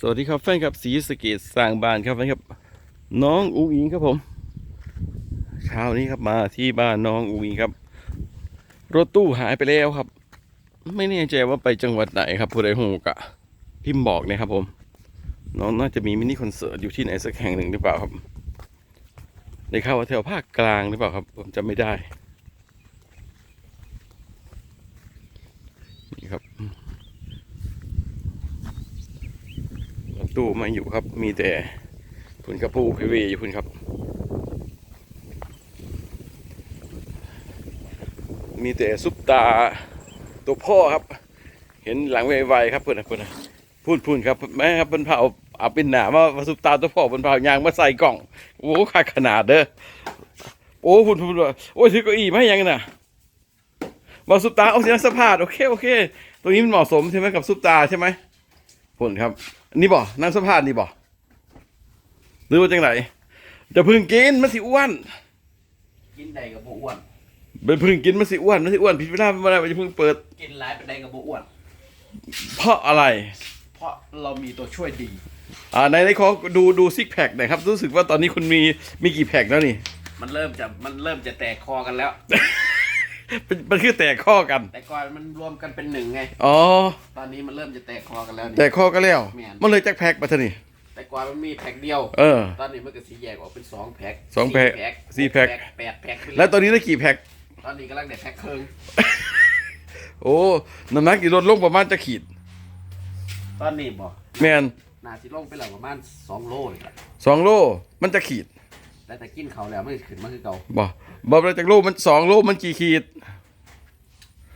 สวัสดีครับแฟนครับสีสะเกตสร้างบ้านครับแฟนครับ น้องอุ๋งอิงครับผมเช้านี้ครับมาที่บ้านน้องอุ๋งอิงครับ รถตู้หายไปแล้วครับ ไม่แน่ใจว่าไปจังหวัดไหนครับผู้ใดหูกะ พิมพ์บอกนะครับผม น้องน่าจะมีมินิคอนเสิร์ตอยู่ที่ไหนสักแห่งหนึ่งหรือเปล่าครับได้ข่าวว่าแถวภาคกลางหรือเปล่าครับ ผมจำไม่ได้นี่ครับ รถ ตู้ไมาอยู่ครับ มีแต่พุ่นกระปูพเวอยู่พุ่นครับ มีแต่ซุปตาตัวพ่อครับ เห็นหลังไวๆครับเพื่อนะเพื่อนพูดพูดครับแม่ครับเป็นเผาเอาเป็นหนามามาซุปตาตัวพ่อเป็นเผายางมาใส่กล่องโอ้ขาดขนาดเด้อโอ้พูดพูดว่าโอ้ยถือเก้าอี้มาให้ยังน่ะมาซุปตาเอาเสียงสะพาดโอเคโอเค ตัวนี้มันเหมาะสมใช่ไหมกับซุปตาใช่ไหม ผลครับ นี่บ่นั่งสะพานนี่บ่หรือว่าจังไหนจะพึ่งกินมันสิอ้วน กินใดกับบ่อ้วนเป็นพึ่งกินมันสิอ้วนมันสิอ้วนผิดเวลาไม่ได้มันจะพึ่งเปิด กินหลายเป็นใดกับบ่อ้วน เพราะอะไร เพราะเรามีตัวช่วยดี อ่าในในขอดูดูซิกแพคหน่อยครับ รู้สึกว่าตอนนี้คุณมีมีกี่แพคแล้วนี่ มันเริ่มจะมันเริ่มจะแตกคอกันแล้ว เป็นมันคือแตกข้อกัน แต่ก่อนมันรวมกันเป็นหนึ่งไง อ๋อ ตอนนี้มันเริ่มจะแตกคอกันแล้วแตนี่กข้อก็แล้ว แม่น มันเลยจักแพคมาเถอะนี่ แต่ก่อนมันมีแพ็คเดียว เออ ตอนนี้มันก็สีแยกออกเป็นสองแพ็คสองแพ็คสี่สี่แพ็คแปดแพ็คขึ้นแล้วตอนนี้ได้กี่แพคตอนนี้กำลังได้แพ็คครึ่งโอ้น้ำหนักกี่ลดลงประมาณจะขีด ตอนนี้บ่แมนน่าสิลงไปแล้วประมาณสองโลเลยครับสองโล มันจะขีด แต่แต่กินเขาวแล้วมันขึ้นมาคือเก่าบ่บอกเลยจากโลมันสองโลมันกี่ขีด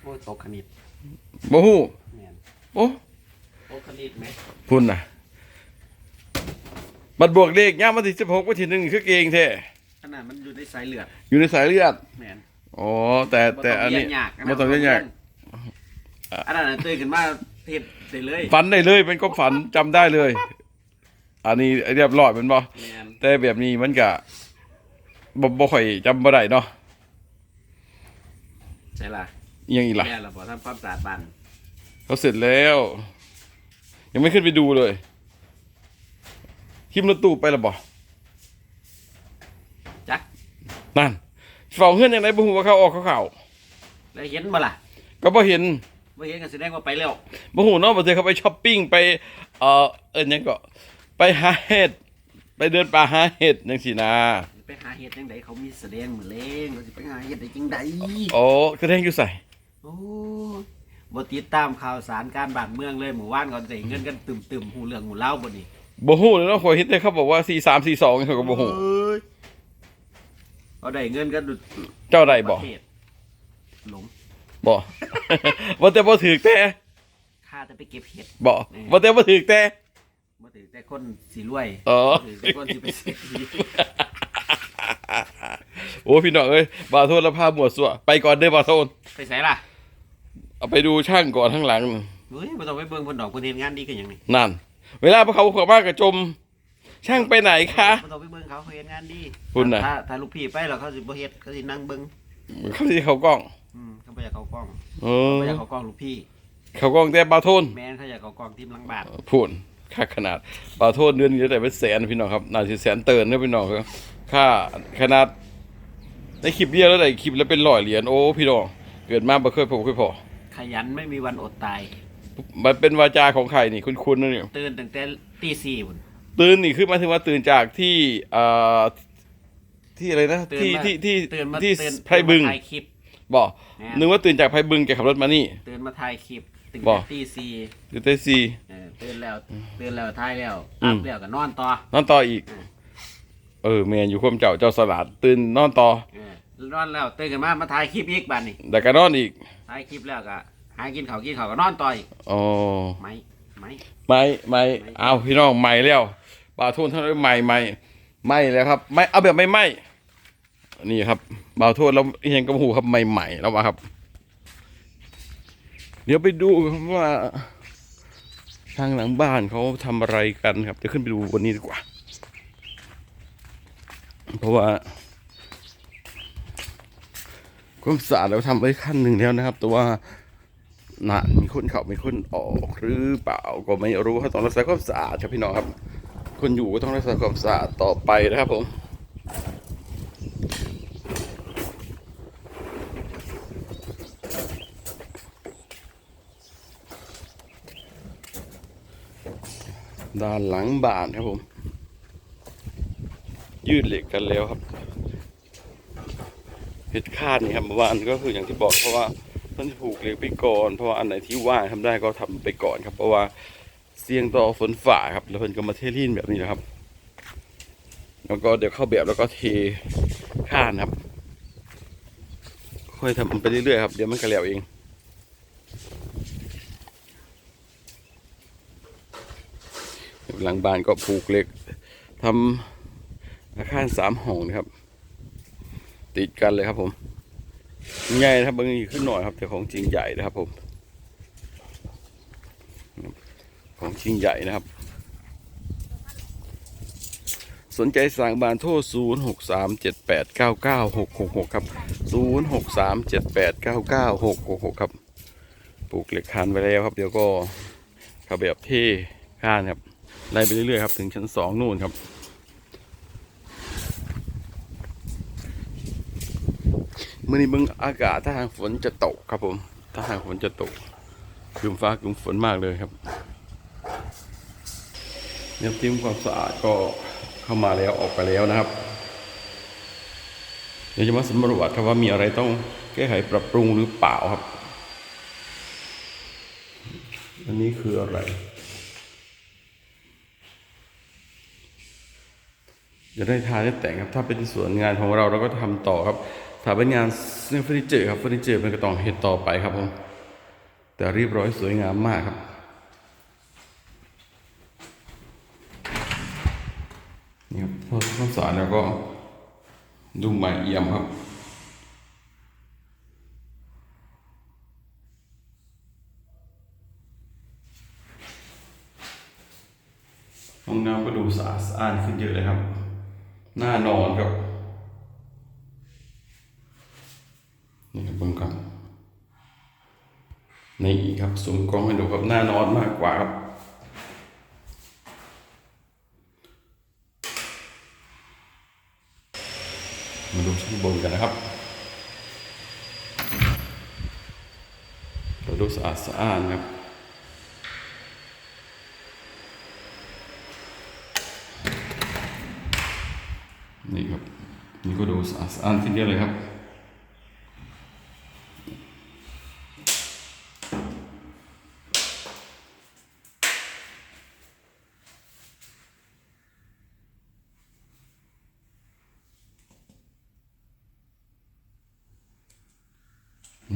โอ้ยตกคณิตบ่ฮู้แม่นโอ้ตกคณิตไหมพุ่นน่ะบัดบวกเลขย่ามวันที่สิบหกวันที่หนึ่งคือเก่งแท้ขนาดมันอยู่ในสายเลือดอยู่ในสายเลือดแม่นอ๋อแต่แต่อันนี้บ่บ่ต้องเรียนยากอันนั้นนะตื่นขึ้นมาเทศได้เลย ฝันได้เลยเป็นก็ฝันจำได้เลย อันนี้เรียบร้อยเป็นบ่แม่นแต่แบบนี้มันก็บ่บ่ค่อยจำบ่ได้เนาะใช่ล่ะอิหยังอีกล่ะ แม่เราบอกทำความสะอาดบ้านเขาเสร็จแล้ว ยังไม่ขึ้นไปดูเลยคิมรถตู้ไปแล้วบ่จักนั่นเฝ้าเฮือนยังไงบ่ฮู้ว่าเขาออกเขาเข้าแล้วเห็นบ่ล่ะก็บ่เห็นบ่เห็นก็แสดงว่าไปแล้วบ่ฮู้เนาะบ่เจอเขาไปช้อปปิ้งไปเอ่อเอิ้นหยังก็ ไปหาเห็ด ไปเดินป่าหาเห็ดจังซี่นะไปหาเห็ดจังไดเขามีแสดงมื้อเลงเราสิไปหาเห็ดได้จังไดโอ้กระแดงอยู่ใส่โอ้ยบ่ติดตามข่าวสารการบ้านเมืองเลยหมู่บ้านก่อนได้เงินกันตึมๆหูเรื่องหูเล่าบ่นี่บ่ฮู้เลยเนาะข่อยเห็นแต่เขาบอกว่า4342เขาก็บ่ฮู้เอ้ยเขาได้เงินกันดุเจ้าใดบ่ประเทศหลงบ่บ่แต่บ่ถูกแต่ค่าจะไปเก็บเห็ดบ่บ่แต่บ่ถูกแต่ บ่ถือแต่คนสิรวยอ๋อบ่ถือแต่คนสิไปเศรษฐีโอ้พี่น้องเอ้ยบาโทนละพาหมวดสัวไปก่อนเด้อบาโทนไปไสล่ะเอาไปดูช่างก่อนข้างหลัง เฮ้ยบ่ต้องไปเบิ่งเพิ่นดอกเพิ่นเฮ็ดงานดีกันหยังนี่นั่น เวลาพวกเขาเข้ามากระจม ช่างไปไหนคะ บ่ต้องไปเบิ่งเขาเขาเฮ็ดงานดีคุณน่ะ ถ้าถ้าลูกพี่ไปแล้วเขาสิบ่เฮ็ดเขาสินั่งเบิ่งเขาที่เขากล้องอืมเขาบ่อยากเข้ากล้องเออบ่อยากเข้ากล้องลูกพี่ เขากล้องแต่บาโทนแม่นเขาอยากเข้ากล้องทีมหลังบ้านพูน ค่าขนาดบาโทนเดือนนี้ได้เป็นแสนพี่น้องครับน่าจะแสนเติร์นนะพี่น้องครับค่าขนาดในคลิปเดียวแล้วได้คลิปแล้วเป็นร้อยเหรียญโอ้พี่น้องเกิดมาบ่เคยพบเคยพอขยันไม่มีวันอดตาย มันเป็นวาจาของใครนี่คุณๆนะเนี่ยตื่นตั้งแต่ตีสี่พุ่นตื่นนี่คือหมายถึงว่าตื่นจากที่เอ่อที่อะไรนะตื่นที่มาที่ที่ตื่นมาที่ตื่นไพรบึงตื่นมาถ่ายคลิป บอกแม่นนึกว่าตื่นจากไพรบึงแกขับรถมานี่ ตื่นมาถ่ายคลิป ตั้งบ่แต่ตีสี่ตื่นแต่สี่ เออตื่นแล้วตื่นแล้วถ่ายแล้วอือัมพแล้วก็นอนต่อนอนต่ออีกอืมเออแมนอยู่ความเจ้าเจ้าสลัดตื่นนอนต่อเออนอนแล้วตื่นกันมามาถ่ายคลิปอีกบัดนี้แต่ก็นอนอีกถ่ายคลิปแล้วก็หากินข้าวกินข้าวก็นอนต่ออีกอ๋อไหมไหมไม่ไม่เอาพี่น้องใหม่แล้วบาโทนท่านใหม่ใหม่ใหม่แล้วครับ ไม่เอาแบบไม่ไหม่นี่ครับบาโทนเราเห็นกระหูครับใหม่ใหม่แล้วมาครับ เดี๋ยวไปดูครับว่า ทางหลังบ้านเขาทำอะไรกันครับจะขึ้นไปดูบนนี้ดีกว่า เพราะว่าความสะอาดเราทำไว้ขั้นหนึ่งแล้วนะครับ แต่ว่าน่ะมีคนเข้ามีคนออกหรือเปล่าก็ไม่รู้ครับต้องรักษาความสะอาดครับพี่น้องครับ คนอยู่ก็ต้องรักษาความสะอาดต่อไปนะครับผม ด้านหลังบานครับผม ยืดเหล็กกันแล้วครับเพชรคาดนี่ครับเมื่อวานก็คืออย่างที่บอกเพราะว่าเพิ่นจะผูกเหล็กไปก่อน เพราะว่าอันไหนที่ว่างทำได้ก็ทำไปก่อนครับ เพราะว่าเสี่ยงต่อฝนฝ่าครับ แล้วเพิ่นก็มาเทลีนแบบนี้นะครับ แล้วก็เดี๋ยวเข้าแบบแล้วก็เทข้านครับ ค่อยทำไปเรื่อยๆครับ เดี๋ยวมันก็แล้วเอง หลังบ้านก็ผูกเหล็กทำอาคารสามห้องนะครับ ติดกันเลยครับผม ใหญ่นะครับบางทีขึ้นหน่อยครับ แต่ของจริงใหญ่นะครับผม ของจริงใหญ่นะครับ สนใจสั่งบานโทร 0 6 3 7 8 9 9 6 6 6 ครับ 0 6 3 7 8 9 9 6 6 6 ครับ ปลูกเหล็กคานไว้แล้วครับ เดี๋ยวก็ข้าแบบเท่ข้านครับ ไล่ไปเรื่อยๆครับ ถึงชั้นสองนู่นครับมื่อนี้เบิ่งอากาศถ้าทางฝนจะตกครับผม ถ้าทางฝนจะตกครึมฟ้าครึมฝนมากเลยครับเนี่ยทีมความสะอาดก็เข้ามาแล้วออกไปแล้วนะครับ เดี๋ยวจะมาสำรวจครับว่ามีอะไรต้องแก้ไขปรับปรุงหรือเปล่าครับ อันนี้คืออะไร จะได้ทาได้แต่งครับถ้าเป็นส่วนงานของเราเราก็ทำต่อครับถ้าเป็นงานเรื่องเฟอร์นิเจอร์ครับเฟอร์นิเจอร์มันก็ต้องเห็นต่อไปครับผมแต่เรียบร้อยสวยงามมากครับ นี่ครับพอข้าวสารแล้วก็ดูใหม่เอี่ยมครับห้องน้ำก็ดูสะอาดสะอานขึ้นเยอะเลยครับ หน้านอนครับ นี่ครับผมครับนี่ครับสูงกล้องให้ดูครับหน้านอนมากกว่าครับมาดูชั้นบนกันนะครับเราดูสะอาดสะอ้านครับ นี่ครับ นี่ก็ดู สะอาดสะอ้านทีเดียวเลยครับ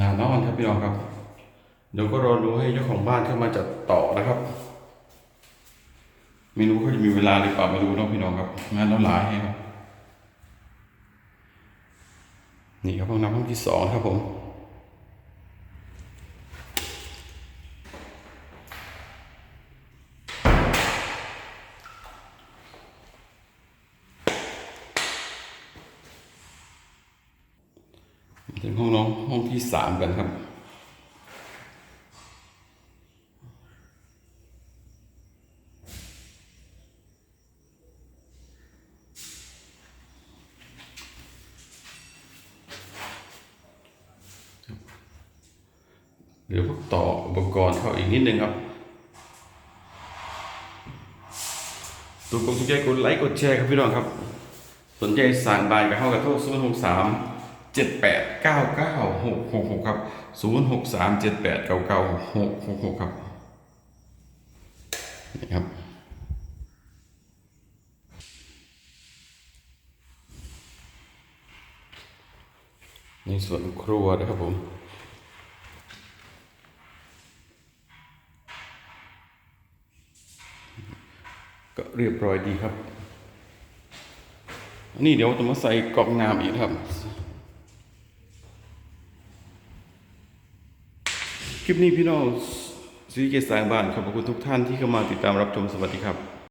นานอนครับพี่น้องครับ เดี๋ยวก็รอดูให้เจ้าของบ้านเข้ามาจัดต่อนะครับไม่รู้เขาจะมีเวลาหรือเปล่าม่รู้เนาะพี่น้องครับงานเราหลายให้ครับ นี่ครับห้องน้ำห้องที่สองครับผมถึงห้องน้องห้องที่สามกันครับ เดี๋ยวพวกต่ออุปกรณ์เข้าอีกนิดนึงครับตัวกดสนใจกดไลค์กดแชร์ครับพี่น้องครับ สนใจสั่งบานกับเข้ากับโทรศูนย์หกสามเจ็ดแปดเก้าเก้าหกหกหกครับศูนย์หกสามเจ็ดแปดเก้าเก้าหกหกหกครับนี่ครับในส่วนครัวนะครับผม ก็เรียบร้อยดีครับ อันนี้เดี๋ยวจะมาใส่กรอบงามอีกครับ คลิปนี้พี่น้องซีเกตสายบ้านขอบคุณทุกท่านที่เข้ามาติดตามรับชมสวัสดีครับ